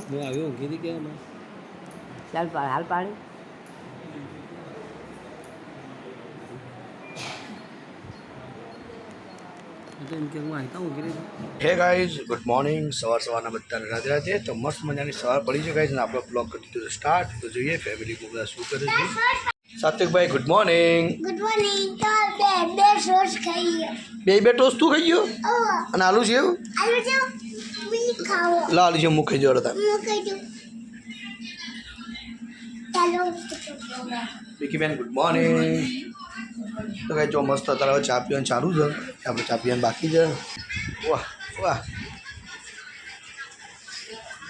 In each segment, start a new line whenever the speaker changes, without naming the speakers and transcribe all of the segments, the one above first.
હું આવ્યો ઊંઘી
ચાલ હાલ પાણી
ગાઈઝ ગુડ મોર્નિંગ સવાર સવારના બધાને રાધે રાધે તો મસ્ત મજાની સવાર પડી છે ગાઈઝ અને આપણો બ્લોગ કરી દીધો સ્ટાર્ટ તો જોઈએ ફેમિલી બધા શું કરે છે સાત્વિકભાઈ ગુડ મોર્નિંગ
ગુડ મોર્નિંગ બે બે સોસ ખાઈએ
બે બે ટોસ્ટ તું ખાઈ ગયો અને આલુ છે એવું
આલુ જો મી ખાવો
લા આલુ છે મૂકી જોડે હતા વિકીબેન ગુડ મોર્નિંગ તો કાંઈ જો મસ્ત અત્યારે ચા પીવાનું ચાલુ છે. આપણે ચા પીવાનું બાકી છે. વાહ વાહ.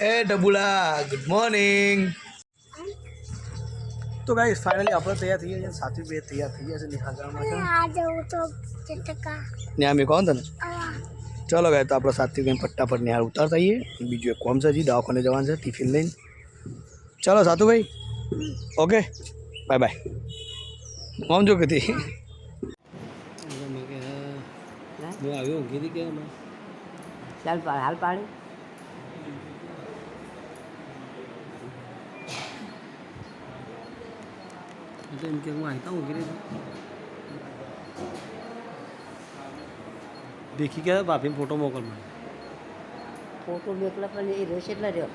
એ ડબુલા ગુડ મોર્નિંગ તો ગાઈસ ફાઇનલી આપણે તૈયાર થઈ ગયા છે સાત્વિક બે તૈયાર થઈ ગયા છે નિહાળ જવા માટે
આ જવું તો ચટકા
ને કોણ તને.
આ
ચલો ગાય તો આપણે સાતથી કંઈ પટ્ટા પર નિહાળ ઉતારતા આવીએ બીજું એક કોમ છે હજી દવાખાને જવાનું છે ટિફિન લઈને. ચાલો સાતુભાઈ. ઓકે બાય બાય કોમ જો કીધી.
ચાલ હાલ પાણી
એ એમ કે હું આવતા ઊંઘી રહી દેખી ગયા ભાભીને ફોટો મોકલ મને
ફોટો મોકલા પણ એ રહેશે એટલા રહ્યો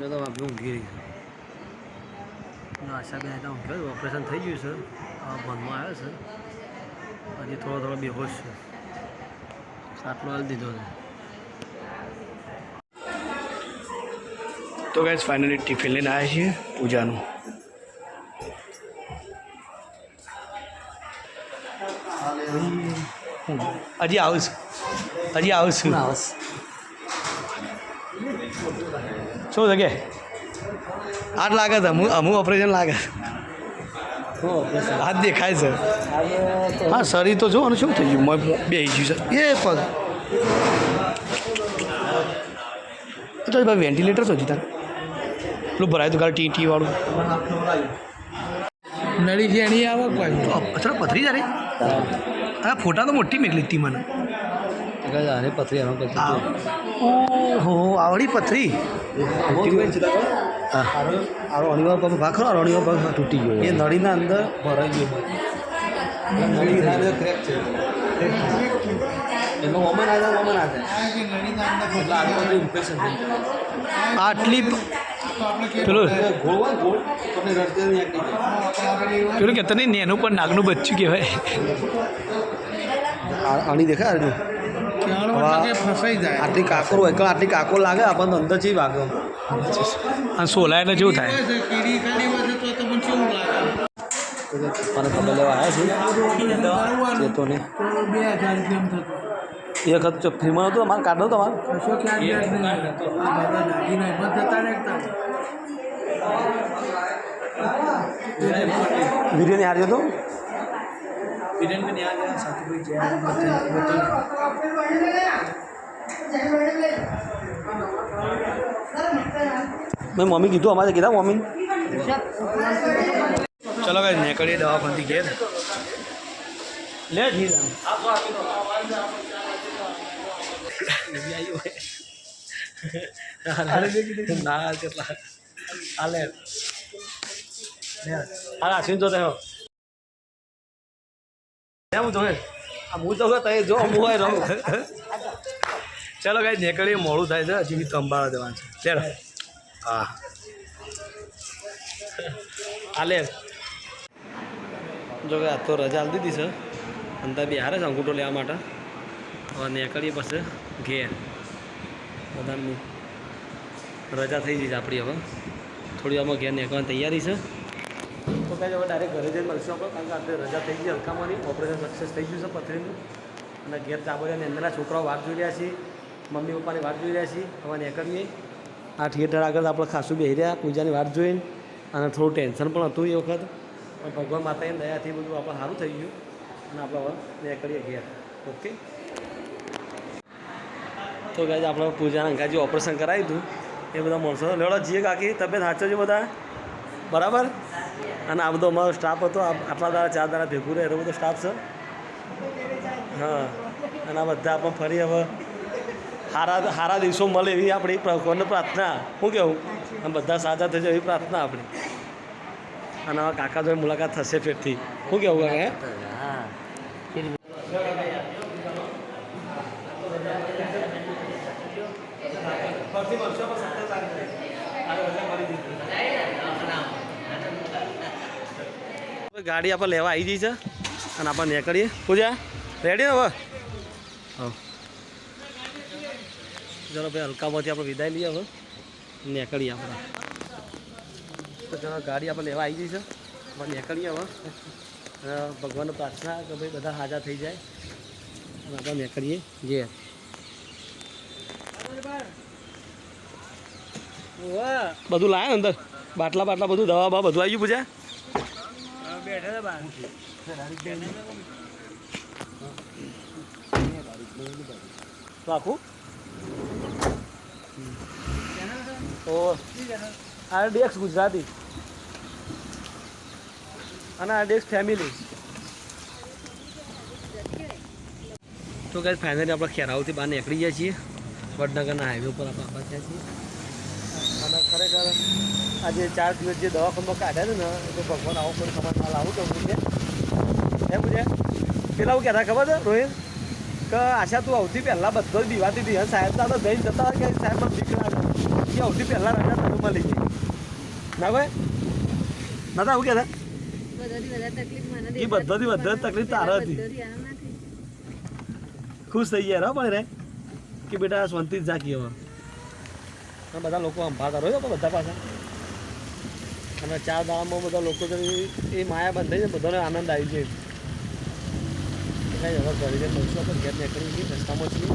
તો ભાભી ઊંઘી રહી છે આશા બેન એટલે ઊંઘ્યો ઓપરેશન થઈ ગયું છે બંધમાં આવ્યો છે હજી થોડો થોડો બેહોશ છે સાટલો હાલ દીધો છે
તો ગાઈસ ફાઇનલી ટિફિન લઈને આવ્યા છીએ પૂજાનું. હજી આવીશ હજી આવું છું. શું કે? આઠ લાગે છે અમુક અમુક ઓપરેશન લાગે હાથ દેખાય છે. હા શરીર તો જો શું થઈ ગયું? બે ગયું છે. એ પણ તો ભાઈ વેન્ટિલેટર તો જીતા પેલું ભરાય તું કાલે ટી ટી વાળું.
નળી છે એની આવે કોઈ
અચ્છા પથરી જારે આ ફોટા તો મોટી મેકલી હતી મને.
આને પથરી
ઓહો આવડી પથરી. હા.
આરો અણીવાર પગ ભાખરો પગ તૂટી ગયો
એ નળીના અંદર
ભરાઈ ગયો અંદર ક્રેક છે
આટલી પેલું પેલું કહેતા નહીં નેનું પણ નાગનું બચ્ચું કહેવાય.
આની દેખાય આટલી? કાકર હોય કે આટલી કાકો લાગે આપણને અંદરથી વાગે
અને સોલા એટલે જેવું થાય.
મને ખબર લેવા આવ્યા છે. વખત જો ફ્રીમાં હતું અમારે કાઢો મારે. બિરયાની હારી હતો? મેં મમ્મી કીધું અમારે કીધા મમ્મી.
ચલો કઈ નીકળીએ બંધી ઘેર. લે જી
ના કેટલા હાલે તો હું તો તય જો હું હોય રહું
ચલો કઈ નીકળી મોડું થાય છે. હજી બી તંબાળા જવાનું છે. ચલો. હા.
હાલે જો કે આ તો રજા દીધી છે. અંદર બિહારે છે અંગૂઠો લેવા માટે. હવે નીકળીએ પછી ઘેર. બધાની રજા થઈ જઈ છે આપણી હવે. થોડી આમાં ઘેર નીકળવાની તૈયારી છે. તો કાંઈ હવે ડાયરેક્ટ ઘરે જઈને મળશું આપણે, કારણ કે આપણે રજા થઈ ગઈ હલકામાંની. ઓપરેશન સક્સેસ થઈ ગયું છે પથરીનું. અને ઘેર ચાબોરિયાની અંદરના છોકરાઓ વાત જોઈ રહ્યા છીએ મમ્મી પપ્પાની વાત જોઈ રહ્યા છીએ હવે નીકળીએ. આ થિયેટર આગળ આપણે ખાસું બેસી રહ્યા, પૂજાની વાત જોઈને. અને થોડું ટેન્શન પણ હતું એ વખત. પણ ભગવાન માતાની દયાથી બધું આપણે સારું થઈ ગયું. અને આપણે હવે નીકળીએ ઘેર. ઓકે તો કહે આપણે પૂજાના અંગાજી ઓપરેશન કરાવી હતું એ બધા માણસો. લેવડો જીએ કાકી, તબિયત સાચો છે બધા. બરાબર? અને આ બધો અમારો સ્ટાફ હતો. આટલા દાડા ચાર દાડા ભેગું રહે, એનો બધો સ્ટાફ છે. હા. અને આ બધા આપણે ફરી હવે સારા સારા દિવસો મળે એવી આપણી ભગવાનને પ્રાર્થના. શું કહેવું આમ બધા સાજા થઈ જાય એવી પ્રાર્થના આપણી. અને કાકા જોડે મુલાકાત થશે ફેરથી. શું કહેવું કાકા? ગાડી આપણે લેવા આવી જઈ છે. અને આપણે નીકળીએ. પૂજા રેડી ને હવે? હા ચલો ભાઈ, હલકામાંથી આપણે વિદાય લઈએ હવે. નીકળીએ આપણે. તો ચલો, ગાડી આપણે લેવા આવી જઈ છે. આપણે નીકળીએ હવે. ભગવાનને પ્રાર્થના કે ભાઈ બધા હાજર થઈ જાય. અને આપણે નીકળીએ જે બધું લાયા અંદર? બાટલા બાટલા બધું દવા બવા બધું આવી ગયું પૂજા? તો આખું? તો આ ડેક્સ ગુજરાતી. અને આ ડેક્સ ફેમિલી તો કઈ ફાઇનલી આપણે ખેરાવથી બહાર નીકળી ગયા છીએ. વડનગરના હાઈવે ઉપર આપણે આપણા ત્યાં છીએ. અને ખરેખર આજે ચાર દિવસ જે દવાખાનામાં કાઢ્યા છે ને, તો ભગવાન આવો કોઈ સમાજ માલ આવું તો છે. એમ પૂછે પેલા હું કહેતા, ખબર છે, રોહિત, કે આશા, તું આવતી પહેલાં બધો જ દીવાતી હતી સાહેબ તો જઈને જતા કે સાહેબ મને લાગે કે આવતી પહેલાં રજા તને મળી ગઈ. ના ભાઈ? દાદા હું કહેતા એ બધાથી બધા તકલીફ તારા હતી. ખુશ થઈ ગયા પણ રે. કે બેટા શાંતિ જ જાકી હવે. અને બધા લોકો સંભાળતા રહ્યો તો બધા પાસે અને ચાર દાવામાં બધા લોકો એ માયા બંધ થઈ જાય, બધાને આનંદ આવી જાય. કાંઈ હવે ઘરે જઈને પૈસા પર ઘેર નીકળી ગઈ રસ્તામાં છીએ.